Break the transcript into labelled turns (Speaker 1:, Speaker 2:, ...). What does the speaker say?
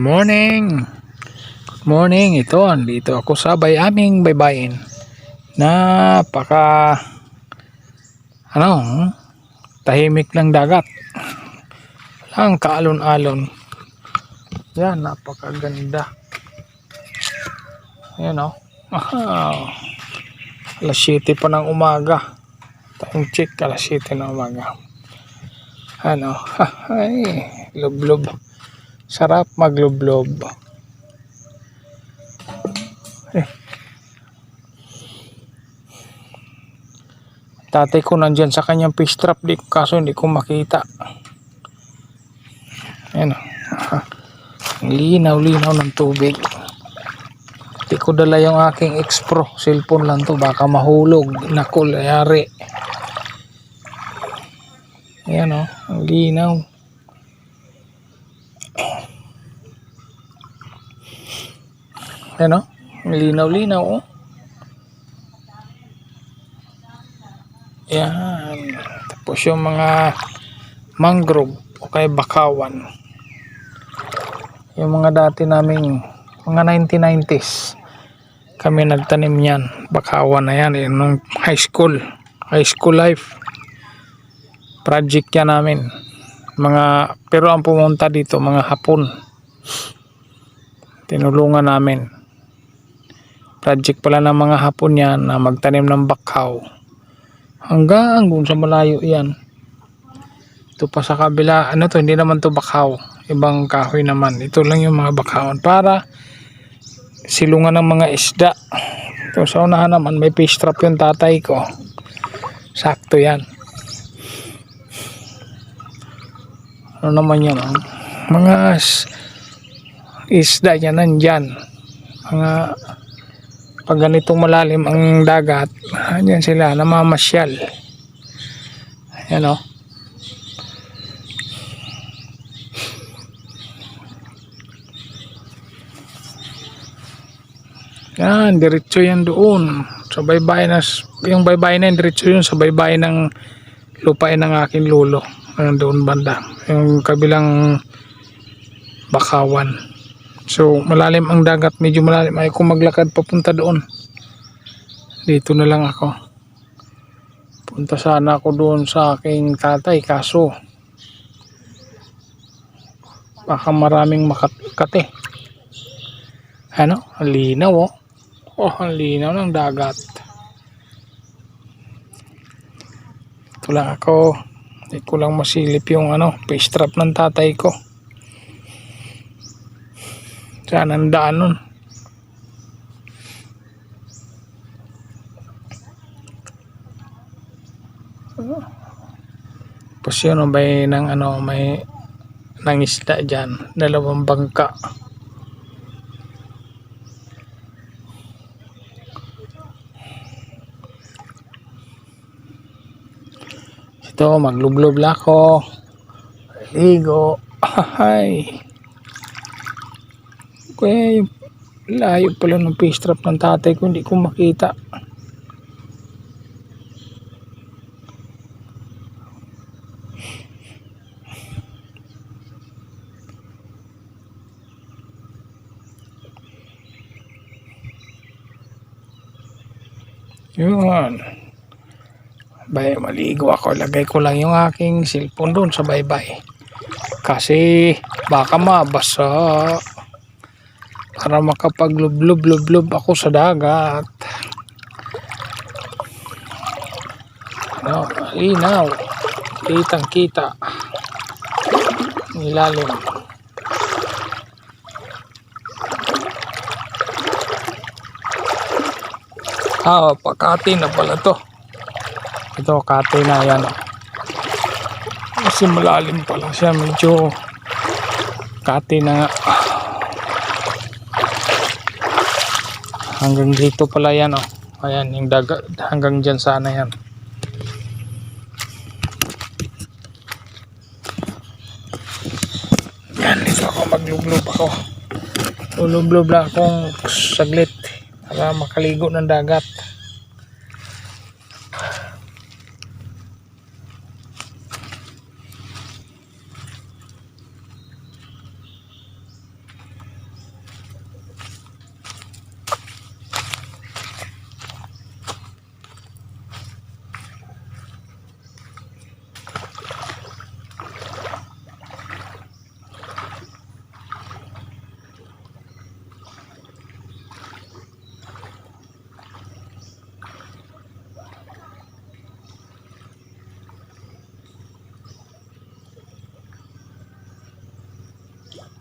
Speaker 1: Morning. Good morning. Ito, andito ako sa bay aming baybayin. Napaka ano, tahimik ng dagat. Walang kaalon-alon. Yan, napakaganda. Ayan o. Wow. Alas 7 pa ng umaga. Time check, alas 7 ng umaga. Ano, ay, lublob. Sarap maglublob. Eh. Tatay ko nandyan sa kanyang fish trap, di, kaso hindi ko makita. Ayan o. Ang Linaw-linaw ng tubig. Hindi ko dala yung aking X-Pro. Cellphone lang to. Baka mahulog. Nakul, ayari. Ayan o. Ang linaw. Ayan o. Linaw-linaw o. Ayan. Tapos yung mga mangrove o kaya bakawan. Yung mga dati naming mga 1990s kami nagtanim yan. Bakawan na yan. Yan nung high school. High school life. Project yan namin. Mga, pero ang pumunta dito, mga hapon. Tinulungan namin. Project pala ng mga hapon yan na magtanim ng bakaw. Hanggang dun sa malayo yan. Ito pa sa kabila, ano to, hindi naman to bakaw. Ibang kahoy naman. Ito lang yung mga bakawan para silungan ng mga isda. Ito sa unahan naman, may fish trap yung tatay ko. Sakto yan. Ano naman yan? ah? Mga isda yan nandyan. Mga pag ganitong malalim ang dagat, andyan sila, namamasyal. Ayan o. Yan, diretso yan doon. Sa baybayin na, yung baybayin na yan, diretso yun sa baybayin ng lupain ng aking lolo. Doon banda. Yung kabilang bakawan. So, malalim ang dagat. Medyo malalim. Ayaw ko maglakad papunta doon. Dito na lang ako. Punta sana ako doon sa aking tatay. Kaso, baka maraming makate. Ano? Linaw oh. Oh, ang linaw ng dagat. Ito lang ako. Hindi ko lang masilip yung ano, face trap ng tatay ko. Saan ang daan nun? Tapos yun, may ng ano, may nangisda dyan. Dalawang bangka. Ito, maglublob lang ako. Ligo. Ay. Kaya layo pala ng face trap ng tatay ko. Hindi ko makita. Yun. Bay, maligo ako. Lagay ko lang yung aking cellphone doon sa baybay. Kasi baka mabasa. Para makapaglublub-lublub ako sa dagat. No, linaw. Kitang kita. Ilalim. Ah, pakati na pala to. Ito, kate na yan. Kasi malalim pala siya. Medyo kate na nga. Hanggang dito pala yan. Oh. Ayan, yung daga, hanggang dyan sana yan. Yan, dito ako maglublob ako. Lulublob lang akong saglit para makaligo ng dagat.
Speaker 2: Yeah.